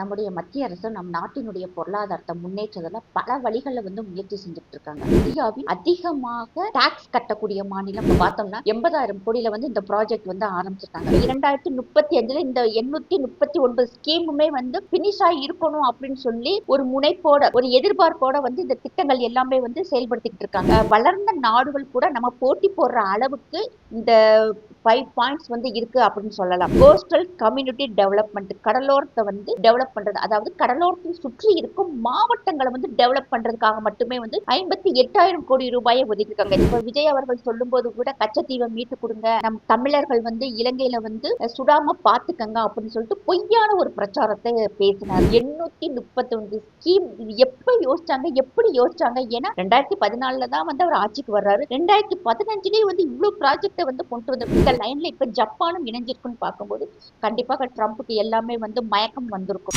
நம்முடைய மத்திய அரசு நம் நாட்டினுடைய பொருளாதாரத்தை முன்னேற்றதுல பல வழிகளில் வந்து முயற்சி செஞ்சுட்டு இருக்காங்க இந்தியாவில் அதிகமாக டாக்ஸ் கட்டக்கூடிய மாநிலம் பார்த்தோம்னா எண்பதாயிரம் கோடியில வந்து இந்த ப்ராஜெக்ட் வந்து ஆரம்பிச்சிருக்காங்க. இரண்டாயிரத்தி முப்பத்தி அஞ்சுல இந்த எண்ணூத்தி முப்பத்தி ஒன்பது ஸ்கீமுமே வந்து பினிஷ் ஆகி இருக்கணும் அப்படின்னு சொல்லி ஒரு முனைப்போட ஒரு எதிர்பார்ப்போட வந்து இந்த திட்டங்கள் எல்லாமே வந்து செயல்படுத்திக்கிட்டு இருக்காங்க வளர்ந்த நாடுகள் கூட நம்ம போட்டி போடுற அளவுக்கு இந்த ஃபைவ் பாயிண்ட்ஸ் வந்து இருக்கு அப்படின்னு சொல்லலாம். கோஸ்டல் கம்யூனிட்டி டெவலப்மெண்ட் கடலோரத்தை வந்து டெவலப் பண்றது. அதாவது கடலோரத்தை சுற்றி இருக்கும் மாவட்டங்களை வந்து டெவலப் பண்றதுக்காக மட்டுமே வந்து ஐம்பத்தி எட்டாயிரம் கோடி ரூபாயை ஒதுக்கிருக்காங்க இப்ப விஜய் அவர்கள் சொல்லும்போது கூட கச்சத்தீவை மீட்டு கொடுங்க. நம் தமிழர்கள் வந்து இலங்கையில வந்து சுடாம பாத்துக்கங்க அப்படின்னு சொல்லிட்டு பொய்யான ஒரு பிரச்சாரத்தை பேசினார். எண்ணூத்தி முப்பத்தி ஒன்று ஸ்கீம் எப்ப யோசிச்சாங்க எப்படி யோசிச்சாங்க ஏன்னா ரெண்டாயிரத்தி பதினாலுல தான் வந்து அவர் ஆட்சிக்கு வர்றாரு. ரெண்டாயிரத்தி பதினஞ்சுலயே வந்து இவ்வளவு ப்ராஜெக்டை வந்து கொண்டு வந்து இந்த லைன்ல இப்ப ஜப்பானும் இணைஞ்சிருக்குன்னு பார்க்கும்போது கண்டிப்பாக ட்ரம்ப்புக்கு எல்லாமே வந்து மயக்கம் வந்திருக்கும்.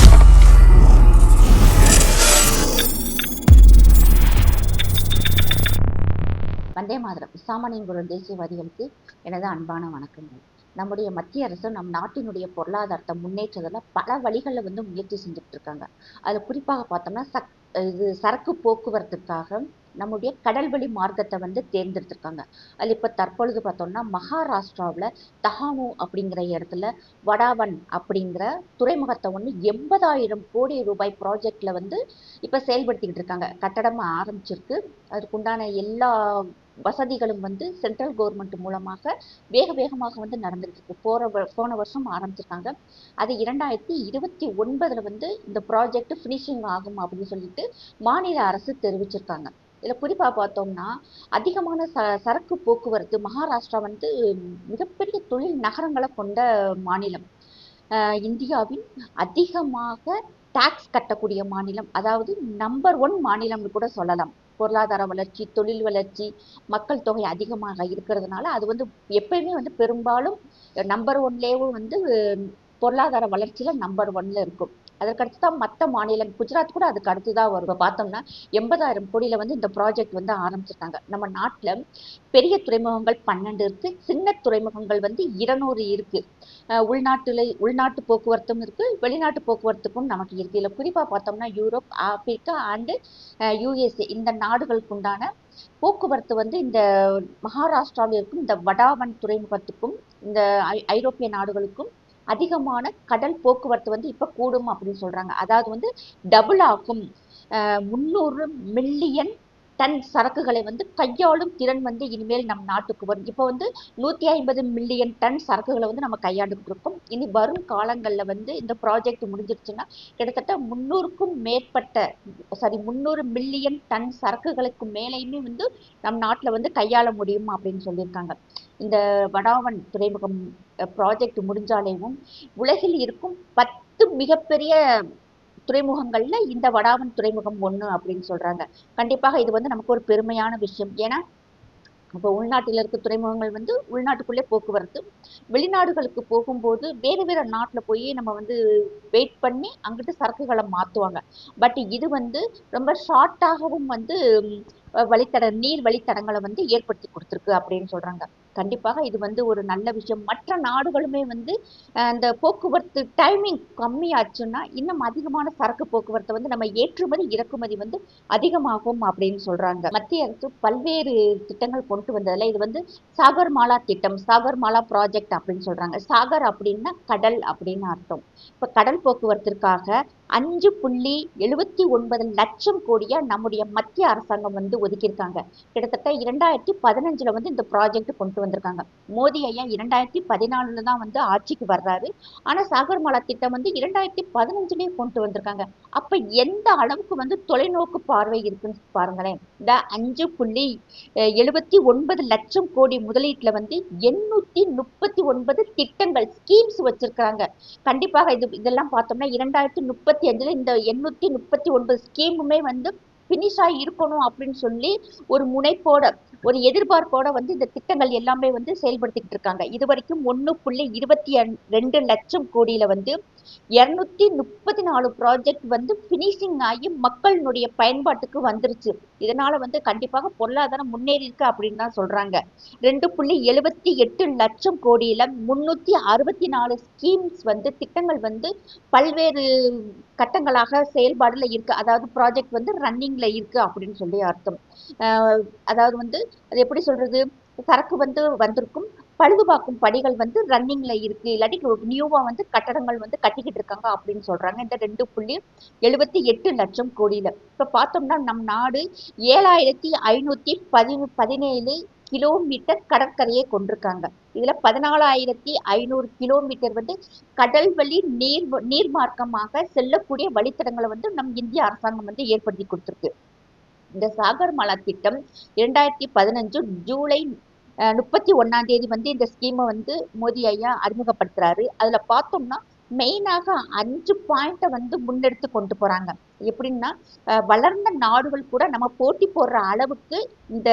வந்தே மாதரம். சாமானியங்குரம் தேசியவாதிகளுக்கு எனது அன்பான வணக்கங்கள். நம்முடைய மத்திய அரசு நம் நாட்டினுடைய பொருளாதாரத்தை முன்னேற்றதில் பல வழிகளில் வந்து முயற்சி செஞ்சுட்டு இருக்காங்க. அதில் குறிப்பாக பார்த்தோம்னா சக் இது சரக்கு போக்குவரத்துக்காக நம்முடைய கடல்வழி மார்க்கத்தை வந்து தேர்ந்தெடுத்திருக்காங்க. அது இப்போ தற்பொழுது பார்த்தோம்னா மகாராஷ்டிராவில் தஹானு அப்படிங்கிற இடத்துல வடாவன் அப்படிங்கிற துறைமுகத்தை ஒன்று எண்பதாயிரம் கோடி ரூபாய் ப்ராஜெக்டில் வந்து இப்போ செயல்படுத்திக்கிட்டு இருக்காங்க. கட்டடம் ஆரம்பிச்சிருக்கு. அதுக்குண்டான எல்லா வசதிகளும் வந்து சென்ட்ரல் கவர்மெண்ட் மூலமாக வேக வேகமாக வந்து நடந்துட்டு போகிற வ- போன வருஷம் ஆரம்பிச்சிருக்காங்க. அது இரண்டாயிரத்தி இருபத்தி ஒன்பதுல வந்து இந்த ப்ராஜெக்ட் ஃபினிஷிங் ஆகும் அப்படின்னு சொல்லிட்டு மாநில அரசு தெரிவிச்சிருக்காங்க. இதில் குறிப்பாக பார்த்தோம்னா அதிகமான ச சரக்கு போக்குவரத்து மகாராஷ்டிரா வந்து மிகப்பெரிய தொழில் நகரங்களை கொண்ட மாநிலம். இந்தியாவின் அதிகமாக டாக்ஸ் கட்டக்கூடிய மாநிலம் அதாவது நம்பர் ஒன் மாநிலம்னு கூட சொல்லலாம். பொருளாதார வளர்ச்சி தொழில் வளர்ச்சி மக்கள் தொகை அதிகமாக இருக்கிறதுனால அது வந்து எப்பயுமே வந்து பெரும்பாலும் நம்பர் ஒன்லேயும் வந்து பொருளாதார வளர்ச்சியில் நம்பர் ஒன்ல இருக்கும். அதற்கடுத்து தான் மற்ற மாநிலம் குஜராத் கூட அதுக்கு அடுத்து தான் வரும் பார்த்தோம்னா எண்பதாயிரம் கோடியில் வந்து இந்த ப்ராஜெக்ட் வந்து ஆரம்பிச்சிருக்காங்க. நம்ம நாட்டில் பெரிய துறைமுகங்கள் பன்னெண்டு இருக்குது சின்ன துறைமுகங்கள் வந்து இருநூறு இருக்குது உள்நாட்டில் உள்நாட்டு போக்குவரத்தும் இருக்குது வெளிநாட்டு போக்குவரத்துக்கும் நமக்கு இருக்குது இல்லை குறிப்பாக பார்த்தோம்னா யூரோப் ஆப்பிரிக்கா அண்டு யூஎஸ்ஏ இந்த நாடுகளுக்கு உண்டான போக்குவரத்து வந்து இந்த மகாராஷ்டிராவில் இருக்கும் இந்த வடாவன் துறைமுகத்துக்கும் இந்த ஐ- ஐரோப்பிய நாடுகளுக்கும் அதிகமான கடல் போக்குவரத்து வந்து இப்போ கூடும் அப்படின்னு சொல்கிறாங்க அதாவது வந்து டபுள் ஆகும். முந்நூறு மில்லியன் டன் சரக்குகளை வந்து கையாளும் திறன் வந்து இனிமேல் நம் நாட்டுக்கு வரும். இப்போ வந்து நூற்றி ஐம்பது மில்லியன் டன் சரக்குகளை வந்து நம்ம கையாண்டுகிட்டு இருக்கோம். இனி வரும் காலங்களில் வந்து இந்த ப்ராஜெக்ட் முடிஞ்சிருச்சுன்னா கிட்டத்தட்ட முந்நூறுக்கும் மேற்பட்ட சாரி முந்நூறு மில்லியன் டன் சரக்குகளுக்கு மேலேயுமே வந்து நம் நாட்டில் வந்து கையாள முடியும் அப்படின்னு சொல்லியிருக்காங்க. இந்த வடாவன் துறைமுகம் ப்ராஜெக்ட் முடிஞ்சாலேயும் உலகில் இருக்கும் பத்து மிகப்பெரிய துறைமுகங்கள்ல இந்த வடாவன் துறைமுகம் ஒன்று அப்படின்னு சொல்றாங்க. கண்டிப்பாக இது வந்து நமக்கு ஒரு பெருமையான விஷயம். ஏன்னா இப்போ உள்நாட்டில் இருக்க துறைமுகங்கள் வந்து உள்நாட்டுக்குள்ளே போக்குவரத்து வெளிநாடுகளுக்கு போகும்போது வேறு வேறு நாட்டில் போய் நம்ம வந்து வெயிட் பண்ணி அங்கிட்டு சரக்குகளை மாற்றுவாங்க பட் இது வந்து ரொம்ப ஷார்ட்டாகவும் வந்து வழித்தட நீர் வழித்தடங்களை வந்து ஏற்படுத்தி கொடுத்துருக்கு அப்படின்னு சொல்கிறாங்க கண்டிப்பாக இது வந்து ஒரு நல்ல விஷயம். மற்ற நாடுகளுமே வந்து இந்த அந்த போக்குவரத்து டைமிங் கம்மியாச்சுன்னா இன்னும் அதிகமான சரக்கு போக்குவரத்தை வந்து நம்ம ஏற்றுமதி இறக்குமதி வந்து அதிகமாகும் அப்படின்னு சொல்கிறாங்க மத்திய அரசு பல்வேறு திட்டங்கள் கொண்டு வந்ததில் இது வந்து சாகர்மாலா திட்டம் சாகர்மாலா ப்ராஜெக்ட் அப்படின்னு சொல்கிறாங்க சாகர் அப்படின்னா கடல் அப்படின்னு அர்த்தம். இப்போ கடல் போக்குவரத்திற்காக அஞ்சு புள்ளி எழுபத்தி ஒன்பது லட்சம் கோடியா நம்முடைய மத்திய அரசாங்கம் வந்து ஒதுக்கியிருக்காங்க. கிட்டத்தட்ட இரண்டாயிரத்தி பதினஞ்சில் வந்து இந்த ப்ராஜெக்ட் கொண்டு வந்திருக்காங்க. மோடி ஐயா இரண்டாயிரத்தி பதினாலுல தான் வந்து ஆட்சிக்கு வர்றாரு. ஆனா சாகர்மாலா திட்டம் வந்து இரண்டாயிரத்தி பதினஞ்சுலேயே கொண்டு வந்திருக்காங்க. அப்ப எந்த அளவுக்கு வந்து தொலைநோக்கு பார்வை இருக்குன்னு பாருங்களேன். இந்த அஞ்சு புள்ளி எழுபத்தி ஒன்பது லட்சம் கோடி முதலீட்டுல வந்து எண்ணூத்தி முப்பத்தி ஒன்பது திட்டங்கள் ஸ்கீம்ஸ் வச்சிருக்காங்க கண்டிப்பாக இது இதெல்லாம் பார்த்தோம்னா இரண்டாயிரத்தி முப்பத்தி அஞ்சுல இந்த எண்ணூத்தி முப்பத்தி ஒன்பது ஸ்கீமுமே வந்து ஃபினிஷ் ஆகி இருக்கணும் அப்படின்னு சொல்லி ஒரு முனைப்போட ஒரு எதிர்பார்ப்போட வந்து இந்த திட்டங்கள் எல்லாமே வந்து செயல்படுத்திக்கிட்டு இருக்காங்க. இது வரைக்கும் ஒன்று புள்ளி இருபத்தி ரெண்டு லட்சம் கோடியில வந்து இருநூத்தி முப்பத்தி நாலு ப்ராஜெக்ட் வந்து ஃபினிஷிங் ஆகி மக்களினுடைய பயன்பாட்டுக்கு வந்துருச்சு. இதனால வந்து கண்டிப்பாக பொருளாதாரம் முன்னேறி இருக்கு அப்படின்னு தான் சொல்றாங்க. ரெண்டு புள்ளி எழுபத்தி எட்டு லட்சம் கோடியில முன்னூத்தி அறுபத்தி நாலு ஸ்கீம்ஸ் வந்து திட்டங்கள் வந்து பல்வேறு கட்டங்களாக செயல்பாடுல இருக்கு. அதாவது ப்ராஜெக்ட் வந்து ரன்னிங்ல இருக்கு அப்படின்னு சொல்லி அர்த்தம். அதாவது வந்து அது எப்படி சொல்றது? சரக்கு வந்து வந்திருக்கும். பழுதுபார்க்கும் பணிகள் வந்து ரன்னிங்ல இருக்கு. இல்லாட்டி நியூவா வந்து கட்டடங்கள் வந்து கட்டிக்கிட்டு இருக்காங்க அப்படின்னு சொல்றாங்க. இந்த ரெண்டு புள்ளி எழுபத்தி எட்டு லட்சம் கோடியில. இப்ப பார்த்தோம்னா நம் நாடு ஏழாயிரத்தி ஐநூத்தி பதி பதினேழு கிலோமீட்டர் கடற்கரையை கொண்டிருக்காங்க. இதுல பதினாலாயிரத்தி ஐநூறு கிலோமீட்டர் வந்து கடல் வழி நீர் நீர்மார்க்கமாக செல்லக்கூடிய வழித்தடங்களை வந்து நம் இந்திய அரசாங்கம் வந்து ஏற்படுத்தி கொடுத்துருக்கு. இந்த சாகர் மலா திட்டம் இரண்டாயிரத்தி பதினஞ்சு ஜூலை முப்பத்தி ஒண்ணாம் தேதி வந்து இந்த ஸ்கீமை வந்து மோடி ஐயா அறிமுகப்படுத்துறாரு. அதுல பார்த்தோம்னா மெயினாக அஞ்சு பாயிண்ட்டை வந்து முன்னெடுத்து கொண்டு போறாங்க. எப்படின்னா வளர்ந்த நாடுகள் கூட நம்ம போட்டி போடுற அளவுக்கு இந்த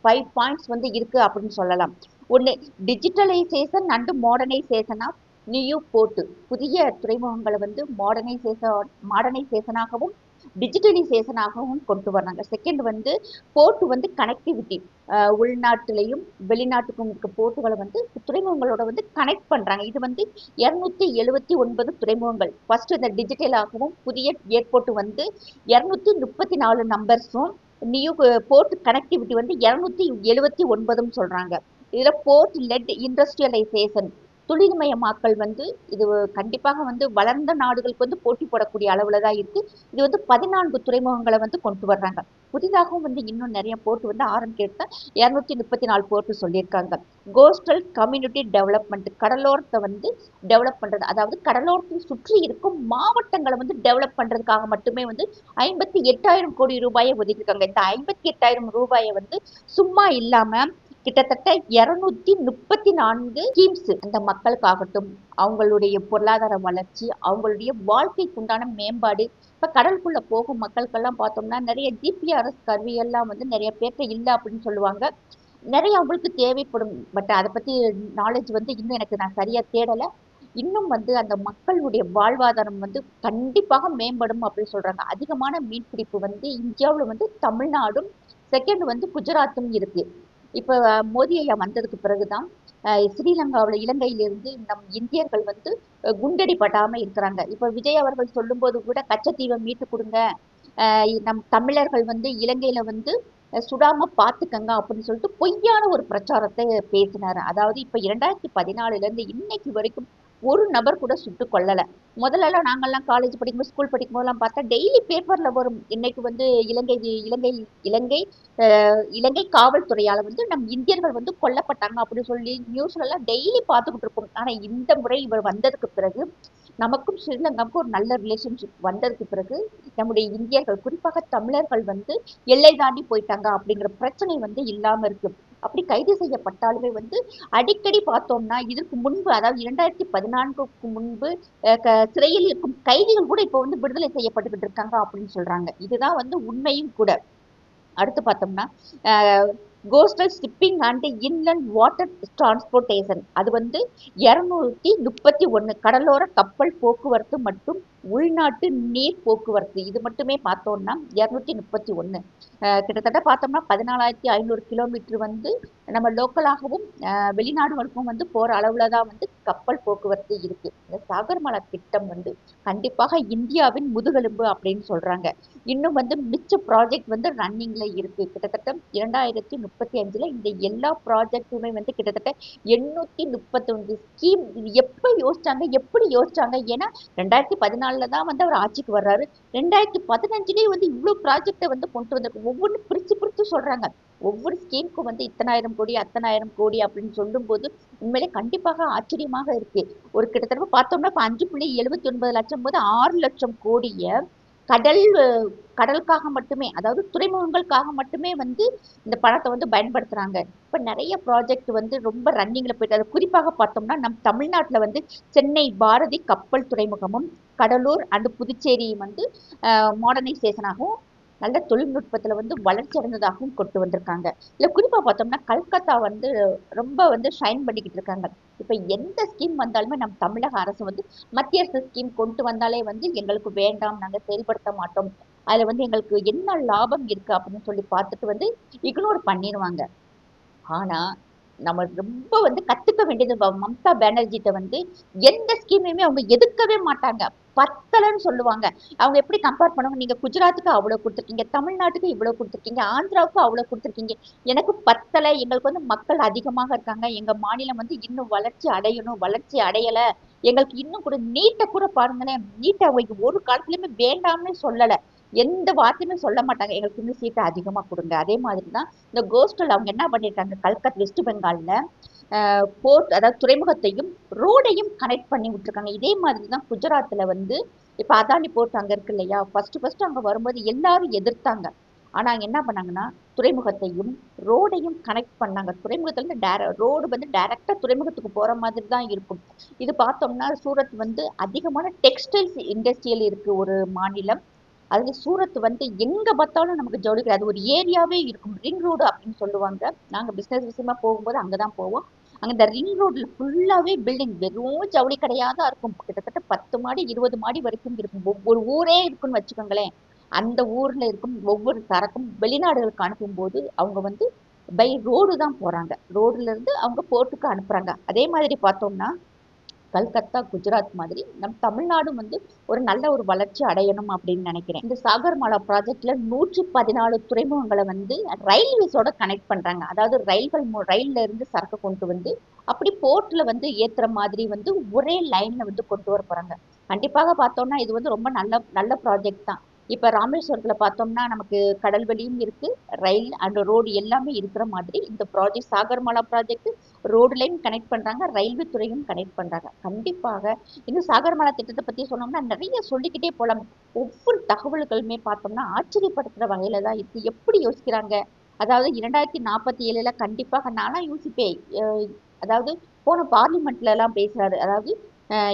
ஃபைவ் பாயிண்ட்ஸ் வந்து இருக்கு அப்படின்னு சொல்லலாம். ஒன்று டிஜிட்டலைசேஷன் அண்டு மாடர்னைசேஷனா நியூ போர்ட்டு புதிய துறைமுகங்களை வந்து மாடர்னைசேஷன் மாடர்னைசேஷனாகவும் டிஜிட்டலைசேஷனாகவும் கொண்டு வர்றாங்க. செகண்ட் வந்து போர்ட் வந்து கனெக்டிவிட்டி உள்நாட்டிலையும் வெளிநாட்டுக்கும் இருக்க போர்ட்டுகளை வந்து துறைமுகங்களோட வந்து கனெக்ட் பண்ணுறாங்க இது வந்து இரநூத்தி எழுபத்தி ஒன்பது துறைமுகங்கள். ஃபர்ஸ்ட் இந்த டிஜிட்டலாகவும் புதிய ஏர்போர்ட் வந்து இரநூத்தி முப்பத்தி நாலு நம்பர்ஸும் நியூ போர்ட் கனெக்டிவிட்டி வந்து இரநூத்தி எழுபத்தி ஒன்பதும் சொல்கிறாங்க இதில் போர்ட் லெட் இண்டஸ்ட்ரியலைசேஷன் தொழில்மயமாக்கல் வந்து இது கண்டிப்பாக வந்து வளர்ந்த நாடுகளுக்கு வந்து போட்டி போடக்கூடிய அளவுல தான் இருக்கு. இது வந்து பதினான்கு துறைமுகங்களை வந்து கொண்டு வர்றாங்க. புதிதாகவும் வந்து இன்னும் நிறைய போர்ட் வந்து ஆரம்பிக்க இரநூத்தி முப்பத்தி நாலு போர்ட் சொல்லியிருக்காங்க. கோஸ்டல் கம்யூனிட்டி டெவலப்மெண்ட் கடலோரத்தை வந்து டெவலப் பண்றது அதாவது கடலோரத்தை சுற்றி இருக்கும் மாவட்டங்களை வந்து டெவலப் பண்றதுக்காக மட்டுமே வந்து ஐம்பத்தி எட்டாயிரம் கோடி ரூபாயை ஒதுக்கியிருக்காங்க. இந்த ஐம்பத்தி எட்டாயிரம் ரூபாயை வந்து சும்மா இல்லாம கிட்டத்தட்ட இருநூத்தி முப்பத்தி நான்கு ஸ்கீம்ஸ் அந்த மக்களுக்காகட்டும் அவங்களுடைய பொருளாதார வளர்ச்சி அவங்களுடைய வாழ்க்கைக்குண்டான மேம்பாடு இப்போ கடலுக்குள்ளே போகும் மக்களுக்கெல்லாம் பார்த்தோம்னா நிறைய ஜிபிஆர்எஸ் கருவி எல்லாம் வந்து நிறைய பேர்கிட்ட இல்லை அப்படின்னு சொல்லுவாங்க. நிறைய அவங்களுக்கு தேவைப்படும். பட் அதை பற்றி நாலேஜ் வந்து இன்னும் எனக்கு நான் சரியாக தேடலை. இன்னும் வந்து அந்த மக்களுடைய வாழ்வாதாரம் வந்து கண்டிப்பாக மேம்படும் அப்படின்னு சொல்கிறாங்க அதிகமான மீன்பிடிப்பு வந்து இந்தியாவில் வந்து தமிழ்நாடும் செகண்ட் வந்து குஜராத்தும் இருக்குது இப்ப மோடி ஐயா வந்ததுக்கு பிறகுதான் ஸ்ரீலங்காவில் ஸ்ரீலங்காவுல இலங்கையிலிருந்து நம் இந்தியர்கள் வந்து குண்டடி படாம இருக்கிறாங்க. இப்ப விஜய் அவர்கள் சொல்லும்போது கூட கச்சத்தீவை மீட்டு கொடுங்க. நம் தமிழர்கள் வந்து இலங்கையில வந்து சுடாம பார்த்துக்கங்க அப்படின்னு சொல்லிட்டு பொய்யான ஒரு பிரச்சாரத்தை பேசினாரு. அதாவது இப்ப இரண்டாயிரத்தி பதினாலுல இருந்து இன்னைக்கு வரைக்கும் ஒரு நபர் கூட சுட்டு கொல்லல. முதல்லலாம் நாங்கள்லாம் நாங்கெல்லாம் காலேஜ் படிக்கும்போது ஸ்கூல் படிக்கும் போதெல்லாம் பார்த்தா டெய்லி பேப்பரில் வரும். இன்னைக்கு வந்து இலங்கை இலங்கை இலங்கை இலங்கை காவல்துறையால் வந்து நம் இந்தியர்கள் வந்து கொல்லப்பட்டாங்க அப்படின்னு சொல்லி நியூஸ்லலாம் டெய்லி பார்த்துக்கிட்டு இருக்கோம். ஆனால் இந்த முறை இவர் வந்ததுக்கு பிறகு நமக்கும் ஸ்ரீலங்காவுக்கும் ஒரு நல்ல ரிலேஷன்ஷிப் வந்ததுக்கு பிறகு நம்முடைய இந்தியர்கள் குறிப்பாக தமிழர்கள் வந்து எல்லை தாண்டி போயிட்டாங்க அப்படிங்கிற பிரச்சனை வந்து இல்லாமல் இருக்குது அப்படி கைது செய்யப்பட்டாலுமே வந்து அடிக்கடி பார்த்தோம்னா இதற்கு முன்பு அதாவது இரண்டாயிரத்தி பதினான்குக்கு முன்பு சிறையில் இருக்கும் கைதிகள் கூட இப்போ வந்து விடுதலை செய்யப்பட்டுக்கிட்டு இருக்காங்க அப்படின்னு சொல்றாங்க. இதுதான் வந்து உண்மையும் கூட. அடுத்து பார்த்தோம்னா coastal shipping and inland water transportation அது வந்து இருநூத்தி முப்பத்தி ஒண்ணு கடலோர கப்பல் போக்குவரத்து மற்றும் உள்நாட்டு நீர் போக்குவரத்து. இது மட்டுமே பார்த்தோம்னா இருநூத்தி முப்பத்தி ஒன்று கிட்டத்தட்ட பார்த்தோம்னா பதினாலாயிரத்தி ஐநூறு கிலோமீட்டர் வந்து நம்ம லோக்கலாகவும் வெளிநாடுகளுக்கும் வந்து போற அளவில் தான் வந்து கப்பல் போக்குவரத்து இருக்கு. இந்த சாகர்மலா திட்டம் வந்து கண்டிப்பாக இந்தியாவின் முதுகெலும்பு அப்படின்னு சொல்றாங்க. இன்னும் வந்து மிச்ச ப்ராஜெக்ட் வந்து ரன்னிங்ல இருக்கு. கிட்டத்தட்ட இரண்டாயிரத்தி முப்பத்தி அஞ்சுல இந்த எல்லா ப்ராஜெக்ட்டுமே வந்து கிட்டத்தட்ட எண்ணூத்தி முப்பத்தொன்று ஸ்கீம் எப்போ யோசிச்சாங்க எப்படி யோசிச்சாங்க? ஏன்னா ரெண்டாயிரத்தி பதினாலுல தான் வந்து அவர் ஆட்சிக்கு வர்றாரு. ரெண்டாயிரத்தி பதினஞ்சுலேயே வந்து இவ்வளவு ப்ராஜெக்டை வந்து கொண்டு வந்திருக்கு. ஒவ்வொன்றும் பிரிச்சு பிரித்து சொல்றாங்க. ஒவ்வொரு ஸ்கீமுக்கும் வந்து இத்தனாயிரம் கோடி அத்தனாயிரம் கோடி அப்படின்னு சொல்லும்போது உண்மையிலே கண்டிப்பாக ஆச்சரியமாக இருக்கு. ஒரு கிட்டத்தட்ட பார்த்தோம்னா இப்போ அஞ்சு புள்ளி எழுபத்தி ஒன்பது லட்சம் போது ஆறு லட்சம் கோடிய கடல் கடலுக்காக மட்டுமே அதாவது துறைமுகங்களுக்காக மட்டுமே வந்து இந்த பணத்தை வந்து பயன்படுத்துகிறாங்க இப்போ நிறைய ப்ராஜெக்ட் வந்து ரொம்ப ரன்னிங்கில் போயிட்டு அது குறிப்பாக பார்த்தோம்னா நம் தமிழ்நாட்டில் வந்து சென்னை பாரதி கப்பல் துறைமுகமும் கடலூர் அண்டு புதுச்சேரியும் வந்து மாடர்னைசேஷனாகவும் நல்ல தொழில்நுட்பத்துல வந்து வளர்ச்சி அடைந்ததாகவும் கொண்டு வந்திருக்காங்க. இல்ல குறிப்பா பார்த்தோம்னா கல்கத்தா வந்து ரொம்ப வந்து ஷைன் பண்ணிக்கிட்டு இருக்காங்க. இப்ப எந்த ஸ்கீம் வந்தாலுமே நம்ம தமிழக அரசு வந்து மத்திய அரசு ஸ்கீம் கொண்டு வந்தாலே வந்து எங்களுக்கு வேண்டாம் நாங்க செயல்படுத்த மாட்டோம். அதுல வந்து எங்களுக்கு என்ன லாபம் இருக்கு அப்படின்னு சொல்லி பார்த்துட்டு வந்து இக்னோர் பண்ணிடுவாங்க. ஆனா நம்ம ரொம்ப வந்து கத்துக்க வேண்டியது மம்தா பானர்ஜிட்ட வந்து எந்த ஸ்கீமையுமே அவங்க எதிர்க்கவே மாட்டாங்க. பத்தலைன்னு சொல்லுவாங்க. அவங்க எப்படி கம்பேர் பண்ணுவாங்க நீங்க குஜராத்துக்கு அவ்வளவு கொடுத்துருக்கீங்க தமிழ்நாட்டுக்கு இவ்வளவு கொடுத்துருக்கீங்க ஆந்திராவுக்கு அவ்வளவு கொடுத்துருக்கீங்க. எனக்கு பத்தலை எங்களுக்கு வந்து மக்கள் அதிகமாக இருக்காங்க. எங்க மாநிலம் வந்து இன்னும் வளர்ச்சி அடையணும் வளர்ச்சி அடையல. எங்களுக்கு இன்னும் கூட நீட்டை கூட பாருங்களேன் நீட்டை அவங்க ஒரு காலத்துலயுமே வேண்டாம்னு சொல்லல. எந்த வார்த்தையுமே சொல்ல மாட்டாங்க. எங்களுக்கு இன்னும் சீட்டை அதிகமா கொடுங்க. அதே மாதிரி தான் இந்த கோஸ்டல் அவங்க என்ன பண்ணிருக்காங்க? கல்கத் வெஸ்ட் பெங்கால்ல போர்ட் அதாவது துறைமுகத்தையும் ரோடையும் கனெக்ட் பண்ணி விட்டுருக்காங்க. இதே மாதிரி தான் குஜராத்தில் வந்து இப்போ அதானி போர்ட் அங்கே இருக்கு இல்லையா? ஃபஸ்ட்டு ஃபஸ்ட்டு அங்கே வரும்போது எல்லாரும் எதிர்த்தாங்க. ஆனால் அங்கே என்ன பண்ணாங்கன்னா துறைமுகத்தையும் ரோடையும் கனெக்ட் பண்ணாங்க. துறைமுகத்துலேருந்து டேர ரோடு வந்து டைரெக்டாக துறைமுகத்துக்கு போகிற மாதிரி தான் இருக்கும். இது பார்த்தோம்னா சூரத் வந்து அதிகமான டெக்ஸ்டைல்ஸ் இண்டஸ்ட்ரியல் இருக்குது ஒரு மாநிலம். அதில் சூரத் வந்து எங்கே பார்த்தாலும் நமக்கு ஜவுளி அது ஒரு ஏரியாவே இருக்கும். ரிங் ரோடு அப்படின்னு சொல்லுவாங்க. நாங்கள் பிஸ்னஸ் விஷயமா போகும்போது அங்கே தான் போவோம். அங்க இந்த ரிங் ரோட்ல ஃபுல்லாவே பில்டிங் வெறும் ஜவுளி கடையா தான் இருக்கும். கிட்டத்தட்ட பத்து மாடி இருபது மாடி வரைக்கும் இருக்கும். ஒவ்வொரு ஊரே இருக்குன்னு வச்சுக்கோங்களேன். அந்த ஊர்ல இருக்கும் ஒவ்வொரு சரக்கும் வெளிநாடுகளுக்கு அனுப்பும்போது அவங்க வந்து பை ரோடு தான் போறாங்க. ரோடுல இருந்து அவங்க போர்ட்டுக்கு அனுப்புறாங்க. அதே மாதிரி பார்த்தோம்னா கல்கத்தா குஜராத் மாதிரி நம் தமிழ்நாடும் வந்து ஒரு நல்ல ஒரு வளர்ச்சி அடையணும் அப்படின்னு நினைக்கிறேன். இந்த சாகர்மாலா ப்ராஜெக்ட்ல நூற்றி பதினாலு துறைமுகங்களை வந்து ரயில்வேஸோட கனெக்ட் பண்றாங்க. அதாவது ரயில்கள் ரயில்ல இருந்து சரக்கு கொண்டு வந்து அப்படி போர்ட்ல வந்து ஏத்துற மாதிரி வந்து ஒரே லைன்ல வந்து கொண்டு வர போறாங்க. கண்டிப்பாக பார்த்தோம்னா இது வந்து ரொம்ப நல்ல நல்ல ப்ராஜெக்ட் தான். இப்போ ராமேஸ்வரத்தில் பார்த்தோம்னா நமக்கு கடல் வழியும் இருக்குது ரயில் அண்ட் ரோடு எல்லாமே இருக்கிற மாதிரி இந்த ப்ராஜெக்ட் சாகர்மாலா ப்ராஜெக்ட் ரோடுலையும் கனெக்ட் பண்ணுறாங்க ரயில்வே துறையும் கனெக்ட் பண்ணுறாங்க கண்டிப்பாக இன்னும் சாகர்மாலா திட்டத்தை பற்றி சொன்னோம்னா நிறைய சொல்லிக்கிட்டே போகலாம் ஒவ்வொரு தகவல்களுமே பார்த்தோம்னா ஆச்சரியப்படுத்துகிற வகையில் தான் இருக்குது எப்படி யோசிக்கிறாங்க? அதாவது இரண்டாயிரத்தி நாற்பத்தி ஏழில் கண்டிப்பாக நானாக யோசிப்பேன். அதாவது போன பார்லிமெண்ட்லலாம் பேசுகிறாரு அதாவது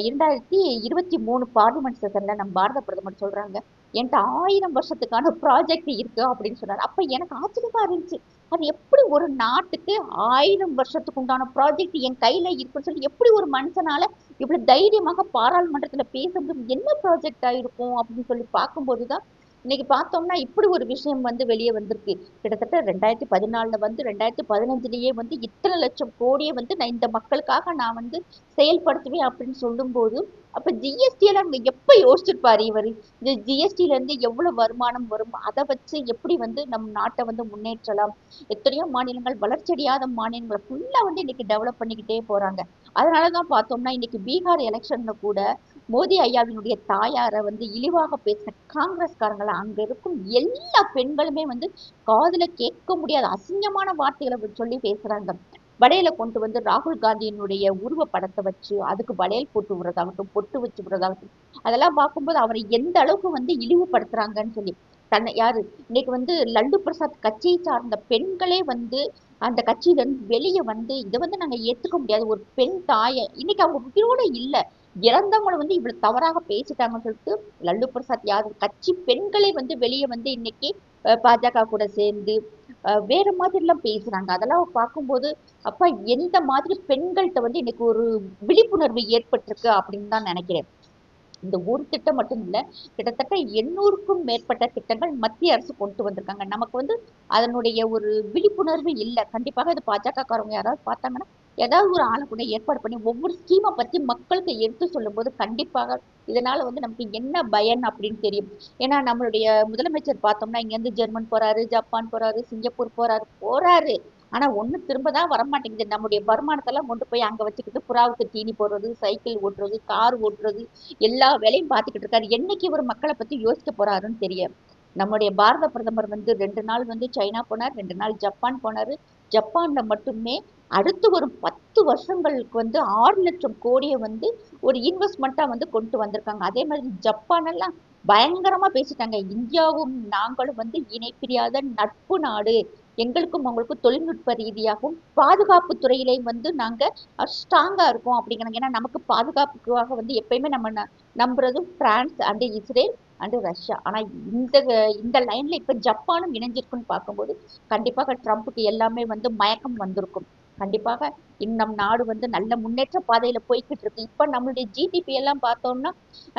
இரண்டாயிரத்தி இருபத்தி மூணு பார்லிமெண்ட் செஷனில் நம்ம பாரத பிரதமர் சொல்கிறாங்க என்கிட்ட ஆயிரம் வருஷத்துக்கான ப்ராஜெக்ட் இருக்கு அப்படின்னு சொன்னார். அப்ப எனக்கு ஆச்சரியமா இருந்துச்சு. அது எப்படி ஒரு நாட்டுக்கு ஆயிரம் வருஷத்துக்கு உண்டான ப்ராஜெக்ட் என் கையில இருக்குன்னு சொல்லி எப்படி ஒரு மனுஷனால இவ்வளவு தைரியமாக பாராளுமன்றத்துல பேச முடியும்? என்ன ப்ராஜெக்டா இருக்கும் அப்படின்னு சொல்லி பார்க்கும்போதுதான் இன்னைக்கு பார்த்தோம்னா இப்படி ஒரு விஷயம் வந்து வெளியே வந்திருக்கு. கிட்டத்தட்ட ரெண்டாயிரத்தி பதினாலுல வந்து ரெண்டாயிரத்தி பதினஞ்சுலயே வந்து இத்தனை லட்சம் கோடியை வந்து நான் இந்த மக்களுக்காக நான் வந்து செயல்படுத்துவேன் அப்படின்னு சொல்லும்போது அப்ப ஜிஎஸ்டி எல்லாம் அங்க எப்ப யோசிச்சிருப்பாரு இவரு? இந்த ஜிஎஸ்டில இருந்து எவ்வளவு வருமானம் வரும்? அதை வச்சு எப்படி வந்து நம் நாட்டை வந்து முன்னேற்றலாம்? எத்தனையோ மாநிலங்கள் வளர்ச்சியடையாத மாநிலங்களை ஃபுல்லா வந்து இன்னைக்கு டெவலப் பண்ணிக்கிட்டே போறாங்க. அதனாலதான் பார்த்தோம்னா இன்னைக்கு பீகார் எலெக்ஷன்ல கூட மோடி ஐயாவினுடைய தாயாரை வந்து இழிவாக பேசின காங்கிரஸ்காரங்களை அங்க இருக்கும் எல்லா பெண்களுமே வந்து காதுல கேட்க முடியாத அசிங்கமான வார்த்தைகளை சொல்லி பேசுறாங்க. வடையில கொண்டு வந்து ராகுல் காந்தியினுடைய உருவ படத்தை வச்சு அதுக்கு வளையல் போட்டு விடுறதாகட்டும் பொட்டு வச்சு விடுறதாகட்டும் அதெல்லாம் பார்க்கும்போது அவரை எந்த அளவுக்கு வந்து இழிவுபடுத்துறாங்கன்னு சொல்லி தன்னை யாரு? இன்னைக்கு வந்து லல்லு பிரசாத் கட்சியை சார்ந்த பெண்களே வந்து அந்த கட்சியில இருந்து வெளியே வந்து இதை வந்து நாங்க ஏத்துக்க முடியாது. ஒரு பெண் தாயை இன்னைக்கு அவங்க உயிரோட இல்ல. இறந்தவங்களை வந்து இவ்வளவு தவறாக பேசிட்டாங்கன்னு சொல்லிட்டு லல்லு பிரசாத் யாதவ் கட்சி பெண்களே வந்து வெளியே வந்து இன்னைக்கு பாஜக கூட சேர்ந்து வேற மாதிரி எல்லாம் பேசுறாங்க. அதெல்லாம் பார்க்கும்போது அப்பா எந்த மாதிரி பெண்கள்கிட்ட வந்து இன்னைக்கு ஒரு விழிப்புணர்வு ஏற்பட்டிருக்கு? அப்படின்னு தான் நினைக்கிறேன். இந்த ஒரு திட்டம் மட்டும் இல்ல கிட்டத்தட்ட எண்ணூறுக்கும் மேற்பட்ட திட்டங்கள் மத்திய அரசு கொண்டு வந்திருக்காங்க. நமக்கு வந்து அதனுடைய ஒரு விழிப்புணர்வு இல்லை. கண்டிப்பாக இது பாஜக காரவங்க யாராவது பார்த்தாங்கன்னா ஏதாவது ஒரு ஆளை கூட ஏற்பாடு பண்ணி ஒவ்வொரு ஸ்கீமை பத்தி மக்களுக்கு எடுத்து சொல்லும்போது கண்டிப்பாக இதனால வந்து நமக்கு என்ன பயன் அப்படின்னு தெரியும். ஏன்னா நம்மளுடைய முதலமைச்சர் பார்த்தோம்னா இங்க இருந்து ஜெர்மன் போறாரு ஜப்பான் போறாரு சிங்கப்பூர் போறாரு போறாரு. ஆனா ஒண்ணு திரும்ப தான் வரமாட்டேங்குது. நம்முடைய வருமானத்தெல்லாம் கொண்டு போய் அங்க வச்சுக்கிட்டு புறாவுக்கு தீனி போடுறது சைக்கிள் ஓட்டுறது கார் ஓட்டுறது எல்லா வேலையும் பார்த்துக்கிட்டு இருக்காரு. என்னைக்கு இவர் மக்களை பத்தி யோசிக்க போறாருன்னு தெரியும் நம்முடைய பாரத பிரதமர் வந்து ரெண்டு நாள் வந்து சைனா போனார் ரெண்டு நாள் ஜப்பான் போனாரு. ஜப்பான்ல மட்டுமே அடுத்து ஒரு பத்து வருஷங்களுக்கு வந்து ஆறு லட்சம் கோடியை வந்து ஒரு இன்வெஸ்ட்மெண்ட்டாக வந்து கொண்டு வந்திருக்காங்க. அதே மாதிரி ஜப்பானெல்லாம் பயங்கரமாக பேசிட்டாங்க. இந்தியாவும் நாங்களும் வந்து இணைப்பிரியாத நட்பு நாடு. எங்களுக்கும் அவங்களுக்கும் தொழில்நுட்ப ரீதியாகவும் பாதுகாப்பு துறையிலையும் வந்து நாங்க ஸ்ட்ராங்காக இருக்கோம் அப்படிங்கிறாங்க. ஏன்னா நமக்கு பாதுகாப்புக்காக வந்து எப்பயுமே நம்ம ந- நம்புறது France and Israel and Russia. ஆனால் இந்த இந்த லைன்ல இப்போ ஜப்பானும் இணைஞ்சிருக்குன்னு பார்க்கும்போது கண்டிப்பாக ட்ரம்ப்புக்கு எல்லாமே வந்து மயக்கம் வந்திருக்கும். கண்டிப்பாக இன்னும் நம் நாடு வந்து நல்ல முன்னேற்ற பாதையில போய்கிட்டு இருக்கு. இப்ப நம்மளுடைய ஜிடிபி எல்லாம் பார்த்தோம்னா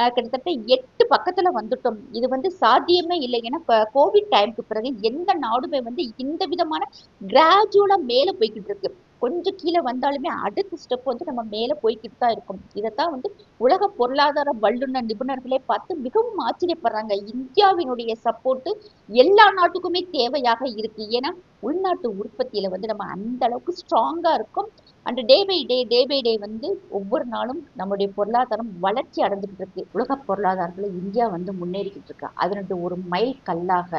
கிட்டத்தட்ட எட்டு பக்கத்துல வந்துட்டோம். இது வந்து சாத்தியமே இல்லை. ஏன்னா கோவிட் டைமுக்கு பிறகு எந்த நாடுமே வந்து இந்த விதமான கிராஜுவலா மேல போய்கிட்டு இருக்கு. கொஞ்சம் கீழே வந்தாலுமே அடுத்த ஸ்டெப் வந்து நம்ம மேலே போய்கிட்டு தான் இருக்கும். இதைத்தான் வந்து உலக பொருளாதார வல்லுநர் நிபுணர்களே பார்த்து மிகவும் ஆச்சரியப்படுறாங்க. இந்தியாவினுடைய சப்போர்ட்டு எல்லா நாட்டுக்குமே தேவையாக இருக்கு. ஏன்னா உள்நாட்டு உற்பத்தியில வந்து நம்ம அந்த அளவுக்கு ஸ்ட்ராங்கா இருக்கும். And day by day day by day வந்து ஒவ்வொரு நாளும் நம்முடைய பொருளாதாரம் வளர்ச்சி அடைஞ்சுக்கிட்டு இருக்கு. உலக பொருளாதாரத்துல இந்தியா வந்து முன்னேறிக்கிட்டு இருக்கு. அதனுடைய ஒரு மைல் கல்லாக.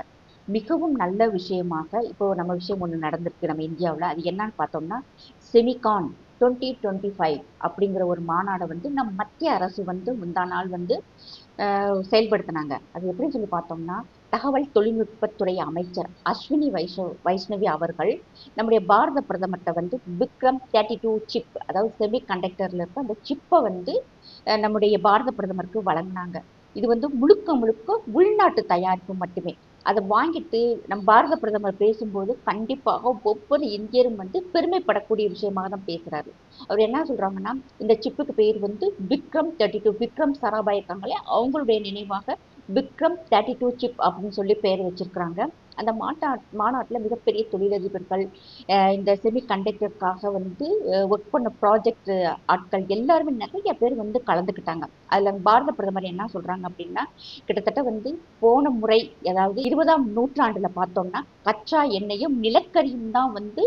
மிகவும் நல்ல விஷயமாக இப்போ நம்ம விஷயம் ஒன்று நடந்திருக்கு நம்ம இந்தியாவில். அது என்னன்னு பார்த்தோம்னா செமிகான் டுவெண்ட்டி டுவெண்ட்டி ஃபைவ் அப்படிங்கிற ஒரு மாநாடை வந்து நம் மத்திய அரசு வந்து முந்தா நாள் வந்து செயல்படுத்தினாங்க. அது எப்படின்னு சொல்லி பார்த்தோம்னா தகவல் தொழில்நுட்பத்துறை அமைச்சர் அஸ்வினி வைஷ்ண வைஷ்ணவி அவர்கள் நம்முடைய பாரத பிரதமர்கிட்ட வந்து விக்ரம் தேர்ட்டி டூ சிப் அதாவது செமி கண்டக்டரில் இருக்க அந்த சிப்பை வந்து நம்முடைய பாரத பிரதமருக்கு வழங்கினாங்க. இது வந்து முழுக்க முழுக்க உள்நாட்டு தயாரிப்பு மட்டுமே. அதை வாங்கிட்டு நம் பாரத பிரதமர் பேசும்போது கண்டிப்பாக ஒவ்வொரு இந்தியரும் வந்து பெருமைப்படக்கூடிய விஷயமாக தான் பேசுறாரு. அவர் என்ன சொல்றாங்கன்னா இந்த சிப்புக்கு பேர் வந்து விக்ரம் தேர்ட்டி டூ விக்ரம் சராபாய் இருக்காங்களே அவங்களுடைய நினைவாக விக்ரம் தேர்ட்டி டூ சிப் அப்படின்னு சொல்லி பெயர் வச்சிருக்கிறாங்க. அந்த மாட்டா மாநாட்டில் மிகப்பெரிய தொழிலதிபர்கள் இந்த செமி கண்டக்டருக்காக வந்து ஒர்க் பண்ண ப்ராஜெக்ட் ஆட்கள் எல்லாருமே நிறைய பேர் வந்து கலந்துக்கிட்டாங்க. அதில் பாரத பிரதமர் என்ன சொல்கிறாங்க அப்படின்னா கிட்டத்தட்ட வந்து போன முறை அதாவது இருபதாம் நூற்றாண்டில் பார்த்தோம்னா கச்சா எண்ணெயும் நிலக்கரியும் தான் வந்து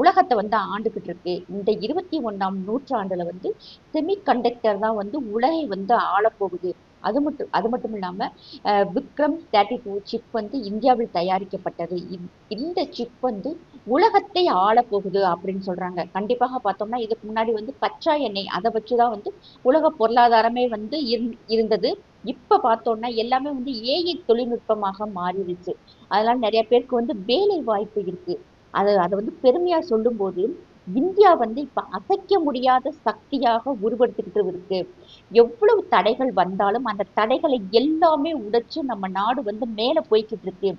உலகத்தை வந்து ஆண்டுகிட்டு இருக்கு. இந்த இருபத்தி ஒன்றாம் நூற்றாண்டில் வந்து செமி கண்டக்டர் தான் வந்து உலகை வந்து ஆளப்போகுது. அது மட்டும் அது மட்டும் இல்லாம விக்ரம் தேர்ட்டி டூ சிப் வந்து இந்தியாவில் தயாரிக்கப்பட்டது. இந்த- இந்த சிப் வந்து உலகத்தை ஆளப்போகுது அப்படின்னு சொல்றாங்க. கண்டிப்பாக பார்த்தோம்னா இதுக்கு முன்னாடி வந்து கச்சா எண்ணெய் அதை வச்சுதான் வந்து உலக பொருளாதாரமே வந்து இருந்- இருந்தது. இப்ப பார்த்தோம்னா எல்லாமே வந்து ஏஐ தொழில்நுட்பமாக மாறிடுச்சு. அதனால நிறைய பேருக்கு வந்து வேலை வாய்ப்பு இருக்கு. அதை அதை வந்து பெருமையா சொல்லும்போது இந்தியா வந்து இப்ப அசைக்க முடியாத சக்தியாக உருவெடுத்துக்கிட்டு இருக்கு எவ்வளவு தடைகள் வந்தாலும் அந்த தடைகளை எல்லாமே உடைச்சு நம்ம நாடு வந்து மேல போய்கிட்டு இருக்கு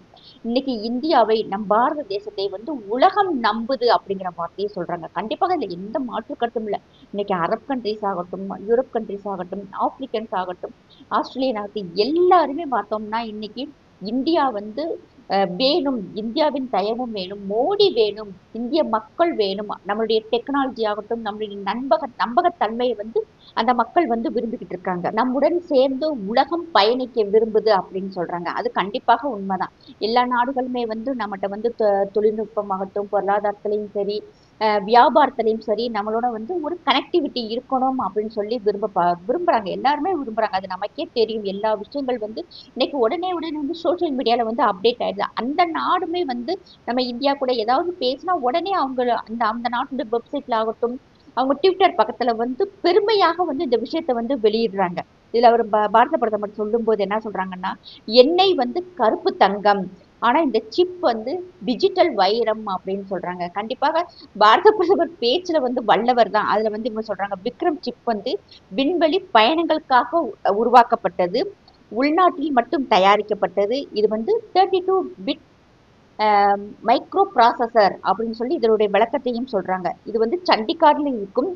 இன்னைக்கு இந்தியாவை நம் பாரத தேசத்தை வந்து உலகம் நம்புது அப்படிங்கிற வார்த்தையை சொல்றாங்க. கண்டிப்பாக இதுல எந்த மாற்று கருத்தும் இல்லை. இன்னைக்கு அரப் கண்ட்ரிஸ் ஆகட்டும் யூரோப் கண்ட்ரிஸ் ஆகட்டும் ஆப்பிரிக்கன்ஸ் ஆகட்டும் ஆஸ்திரேலியன் ஆகட்டும் எல்லாருமே பார்த்தோம்னா இன்னைக்கு இந்தியா வந்து வேணும் இந்தியாவின் தயவும் வேணும் மோடி வேணும் இந்திய மக்கள் வேணும் நம்மளுடைய டெக்னாலஜி ஆகட்டும் நம்மளுடைய நம்பக நம்பகத்தன்மையை வந்து அந்த மக்கள் வந்து விரும்பிக்கிட்டு இருக்காங்க. நம்முடன் சேர்ந்து உலகம் பயணிக்க விரும்புது அப்படின்னு சொல்றாங்க. அது கண்டிப்பாக உண்மைதான். எல்லா நாடுகளுமே வந்து நம்மகிட்ட வந்து தொ- தொழில்நுட்பமாகட்டும் பொருளாதாரத்திலையும் சரி வியாபாரத்திலையும் சரி நம்மளோட வந்து ஒரு கனெக்டிவிட்டி இருக்கணும் அப்படின்னு சொல்லி விரும்ப விரும்புகிறாங்க எல்லாருமே விரும்புகிறாங்க அது நமக்கே தெரியும். எல்லா விஷயங்கள் வந்து இன்னைக்கு உடனே உடனே வந்து சோஷியல் மீடியாவில் வந்து அப்டேட் ஆயிடுது. அந்த நாடுமே வந்து நம்ம இந்தியா கூட ஏதாவது பேசினா உடனே அவங்க அந்த அந்த நாட்டோட வெப்சைட்ல ஆகட்டும் அவங்க ட்விட்டர் பக்கத்தில் வந்து பெருமையாக வந்து இந்த விஷயத்தை வந்து வெளியிடுறாங்க. இதில் அவர் பாரத பிரதமர் சொல்லும்போது என்ன சொல்றாங்கன்னா எண்ணெய் வந்து கருப்பு தங்கம் ஆனால் இந்த சிப் வந்து டிஜிட்டல் வைரம் அப்படின்னு சொல்கிறாங்க கண்டிப்பாக பாரத பிரதமர் பேச்சில் வந்து வல்லவர் தான். அதில் வந்து இவங்க சொல்கிறாங்க விக்ரம் சிப் வந்து விண்வெளி பயணங்களுக்காக உருவாக்கப்பட்டது. உள்நாட்டில் மட்டும் தயாரிக்கப்பட்டது. இது வந்து thirty two bit micro processor அப்படின்னு சொல்லி இதனுடைய விளக்கத்தையும் சொல்கிறாங்க இது வந்து சண்டிகாரில் இருக்கும்.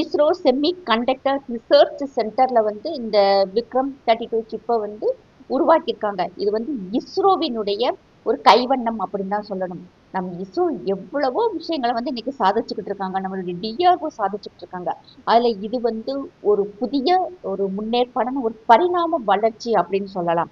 இஸ்ரோ செமி கண்டக்டர் ரிசர்ச் சென்டரில் வந்து இந்த விக்ரம் தேர்ட்டி டூ சிப்பை வந்து உருவாக்கியிருக்காங்க. இது வந்து இஸ்ரோவினுடைய ஒரு கைவண்ணம் அப்படின்னு தான் சொல்லணும். நம்ம இசு எவ்வளவோ விஷயங்களை வந்து இன்னைக்கு சாதிச்சுக்கிட்டு இருக்காங்க. நம்மளுடைய டிஆர்ஓ சாதிச்சுக்கிட்டு இருக்காங்க. அதுல இது வந்து ஒரு புதிய ஒரு முன்னேற்பாடான ஒரு பரிணாம வளர்ச்சி அப்படின்னு சொல்லலாம்.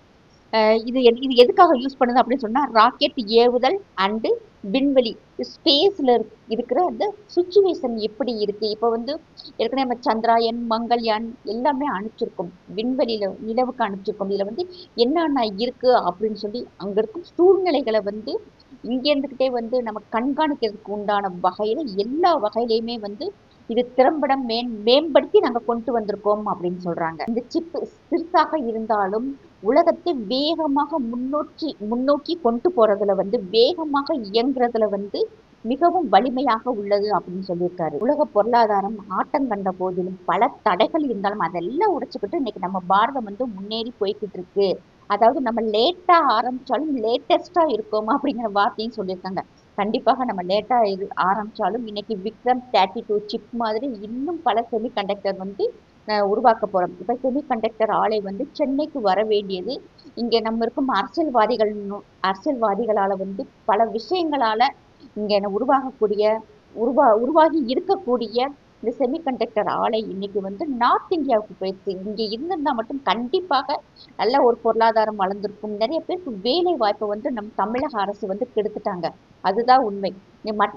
அஹ் இது இது எதுக்காக யூஸ் பண்ணுது அப்படின்னு சொன்னா ராக்கெட் ஏவுதல் அண்டு விண்வெளி ஸ்பேஸில் இருக்கிற அந்த சுச்சுவேஷன் எப்படி இருக்குது இப்போ வந்து ஏற்கனவே நம்ம சந்திராயன் மங்கள்யான் எல்லாமே அனுப்பிச்சிருக்கோம். விண்வெளியில் நிலவுக்கு அனுப்பிச்சிருக்கோம். இதில் வந்து என்னென்ன இருக்குது அப்படின்னு சொல்லி அங்கே இருக்கும் சூழ்நிலைகளை வந்து இங்கே இருந்துக்கிட்டே வந்து நம்ம கண்காணிக்கிறதுக்கு உண்டான வகையில் எல்லா வகையிலையுமே வந்து இது திறம்பட மேம் மேம்படுத்தி நாங்கள் கொண்டு வந்திருக்கோம் அப்படின்னு சொல்கிறாங்க இந்த சிப்பு சிறுசாக இருந்தாலும் உலகத்தை வேகமாக முன்னோக்கி முன்னோக்கி கொண்டு போறதுல வந்து வேகமாக இயங்குறதுல வந்து மிகவும் வலிமையாக உள்ளது அப்படின்னு சொல்லியிருக்காரு. உலக பொருளாதாரம் ஆட்டம் கண்ட போதிலும் பல தடைகள் இருந்தாலும் அதெல்லாம் உடைச்சுக்கிட்டு இன்னைக்கு நம்ம பாரதம் வந்து முன்னேறி போய்கிட்டு இருக்கு. அதாவது நம்ம லேட்டா ஆரம்பிச்சாலும் லேட்டஸ்டா இருக்கோமா அப்படிங்கிற வார்த்தையும் சொல்லியிருக்காங்க. கண்டிப்பாக நம்ம லேட்டா இது ஆரம்பிச்சாலும் இன்னைக்கு விக்ரம் தேர்ட்டி டூ சிப் மாதிரி இன்னும் பல செமி கண்டக்டர் வந்து உருவாக்க போறோம். இப்ப செமி கண்டக்டர் ஆலை வந்து சென்னைக்கு வர வேண்டியது இங்க நம்ம இருக்கும் அரசியல்வாதிகள் அரசியல்வாதிகளால வந்து பல விஷயங்களால இங்க உருவாகக்கூடிய உருவா உருவாகி இருக்கக்கூடிய இந்த செமிகண்டக்டர் ஆலை இன்னைக்கு வந்து நார்த் இந்தியாவுக்கு போயிடுச்சு. இங்க இருந்திருந்தால் மட்டும் கண்டிப்பாக நல்ல ஒரு பொருளாதாரம் வளர்ந்துருக்கும். நிறைய பேருக்கு வேலை வாய்ப்பை வந்து நம் தமிழக அரசு வந்து கெடுத்துட்டாங்க. அதுதான் உண்மை.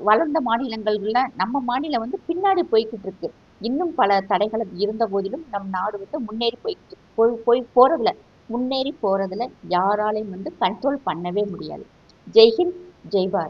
வளர்ந்த மாநிலங்கள்ல நம்ம மாநிலம் வந்து பின்னாடி போய்கிட்டு இருக்கு. இன்னும் பல தடைகள் இருந்த போதிலும் நம் நாடு வந்து முன்னேறி போய்கிட்டு போய் போய் போறதுல முன்னேறி போறதுல யாராலையும் வந்து கண்ட்ரோல் பண்ணவே முடியாது. ஜெய்ஹிந்த் ஜெய் பாரத்.